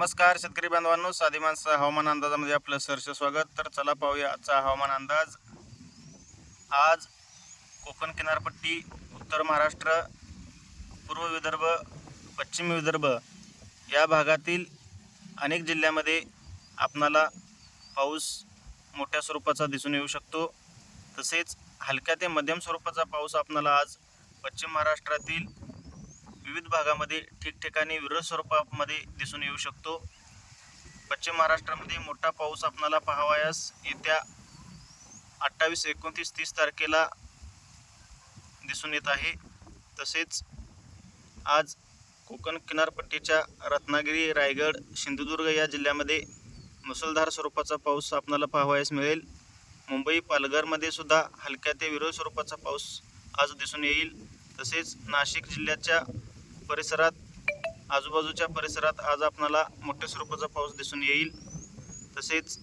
नमस्कार शेतकरी बांधवांनो. साधी माणसं हवामान अंदाजामध्ये आपलं सहर्ष स्वागत. तर चला पाहूया आजचा हवामान अंदाज. आज कोकण किनारपट्टी उत्तर महाराष्ट्र पूर्व विदर्भ पश्चिम विदर्भ या भागातील अनेक जिल्ह्यामध्ये आपणाला पाऊस मोठ्या स्वरूपाचा दिसून येऊ शकतो. तसेच हलक्या ते मध्यम स्वरूपाचा पाऊस आपणाला आज पश्चिम महाराष्ट्रातील विविध भागामध्ये ठिकठिकाणी विरळ स्वरूपामध्ये दिसून येऊ शकतो. पश्चिम महाराष्ट्रामध्ये मोठा पाऊस आपणाला पाहावयास येत्या अठ्ठावीस एकोणतीस तीस तारखेला दिसून येत आहे. तसेच आज कोकण किनारपट्टीच्या रत्नागिरी रायगड सिंधुदुर्ग या जिल्ह्यामध्ये मुसळधार स्वरूपाचा पाऊस आपणाला पाहावयास मिळेल. मुंबई पालघरमध्ये सुद्धा हलक्या ते विरोध स्वरूपाचा पाऊस आज दिसून येईल. तसेच नाशिक जिल्ह्याच्या परिसरात आजूबाजूच्या परिसरात आज आपणाला मोठ्या स्वरूपाचा पाऊस दिसून येईल. तसेच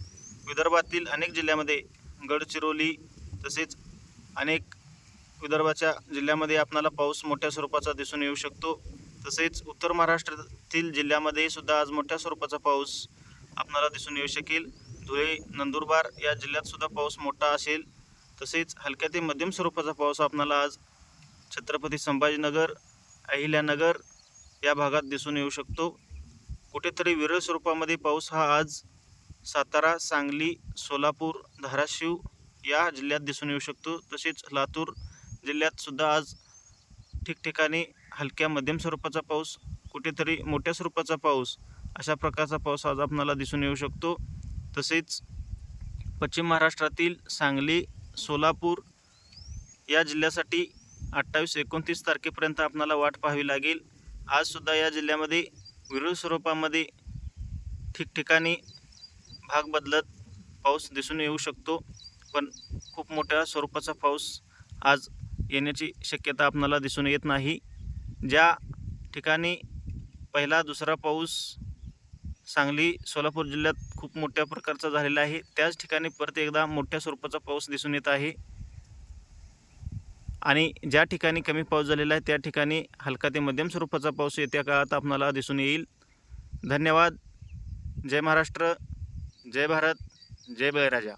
विदर्भातील अनेक जिल्ह्यामध्ये गडचिरोली तसेच अनेक विदर्भाच्या जिल्ह्यामध्ये आपणाला पाऊस मोठ्या स्वरूपाचा दिसून येऊ शकतो. तसेच उत्तर महाराष्ट्रातील जिल्ह्यामध्ये सुद्धा आज मोठ्या स्वरूपाचा पाऊस आपणाला दिसून येऊ शकेल. धुळे नंदुरबार या जिल्ह्यात सुद्धा पाऊस मोठा असेल. तसेच हलक्या ते मध्यम स्वरूपाचा पाऊस आपणाला आज छत्रपती संभाजीनगर अहिल्यानगर या भागात दिसून येऊ शकतो. कुठेतरी विरळ स्वरूपामध्ये पाऊस हा आज सातारा सांगली सोलापूर धाराशिव या जिल्ह्यात दिसून येऊ शकतो. तसेच लातूर जिल्ह्यातसुद्धा आज ठिकठिकाणी हलक्या मध्यम स्वरूपाचा पाऊस कुठेतरी मोठ्या स्वरूपाचा पाऊस अशा प्रकारचा पाऊस आज आपणाला दिसून येऊ शकतो. तसेच पश्चिम महाराष्ट्रातील सांगली सोलापूर या जिल्ह्यासाठी अठ्ठावीस एकोणतीस तारखेपर्यंत आपणाला वाट पाहावी लागेल. आजसुद्धा या जिल्ह्यामध्ये विरुळ स्वरूपामध्ये ठिकठिकाणी भाग बदलत पाऊस दिसून येऊ शकतो. पण खूप मोठ्या स्वरूपाचा पाऊस आज येण्याची शक्यता आपणाला दिसून येत नाही. ज्या ठिकाणी पहिला दुसरा पाऊस सांगली सोलापूर जिल्ह्यात खूप मोठ्या प्रकारचा झालेला आहे त्याच ठिकाणी परत एकदा मोठ्या स्वरूपाचा पाऊस दिसून येत आहे. आणि ज्या ठिकाणी कमी पाऊस झालेला आहे त्या ठिकाणी हलका ते मध्यम स्वरूपाचा पाऊस येत्या काळात आपणाला दिसून येईल. धन्यवाद. जय महाराष्ट्र. जय भारत. जय बळीराजा.